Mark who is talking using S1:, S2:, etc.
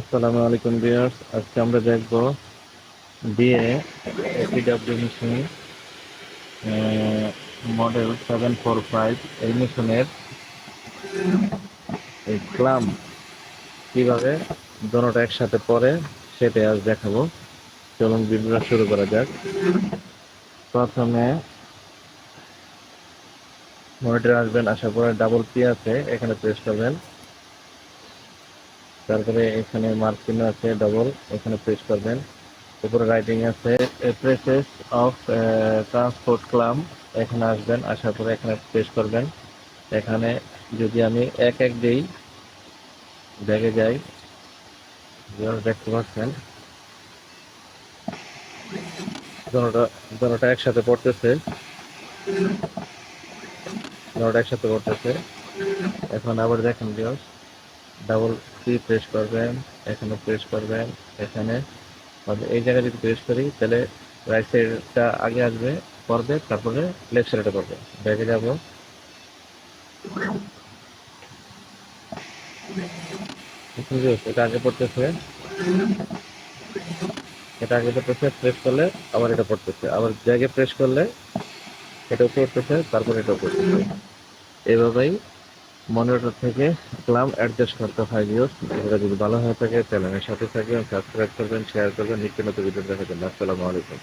S1: আসসালামু আলাইকুম ভিউয়ার্স, আজকে আমরা দেখব DA APW machine model seven four five এই মেশিনের এই ক্লাম কীভাবে দোনোটা একসাথে পরে সেটাই আজ দেখাবো। চলুন ভিডিওটা শুরু করা যাক। প্রথমে মনিটর আসবেন, আসার পরে ডাবল পি আছে, এখানে প্রেস করবেন। তারপরে এখানে মার্ক চিহ্ন আছে ডবল এখানে প্রেস করবেন। উপরে রাইটিং আছে প্রেসেস অফ ট্রান্সপোর্ট ক্লাম এখানে আসবেন, আসার পরে এখানে প্রেস করবেন। এখানে যদি আমি এক এক দিই, ব্যাগে যাই দেখতে পাচ্ছেন। দোনোটা একসাথে পড়তেছে। দোনোটা একসাথে পড়তেছে। এখন আবার দেখেন বিয়স ডাবল পি প্রেস করবেন, এখানে প্রেস করবেন, এখানে। এই জায়গায় যদি প্রেস করি, তাহলে রাইট সাইডটা আগে আসবে, পড়বে, তারপরে লেফট সাইডটা পড়বে। ব্যাগে যাব। এটা আগে পড়তেছে। এটা আগে পড়তেছে প্রেস করলে আবার এটা পড়তেছে। আবার জায়গায় প্রেস করলে এটা পড়তেছে, তারপর এটা পড়তেছে। এভাবেই মনিটর থেকে ক্লাম অ্যাডজাস্ট করতে হয় ভিউস এটা যদি ভালো হয়ে থাকে, চ্যানেলের সাথে থাকবেন, সাবস্ক্রাইব করবেন, শেয়ার করবেন, নিত্য নতুন ভিডিও দেখার জন্য। আসসালামু আলাইকুম।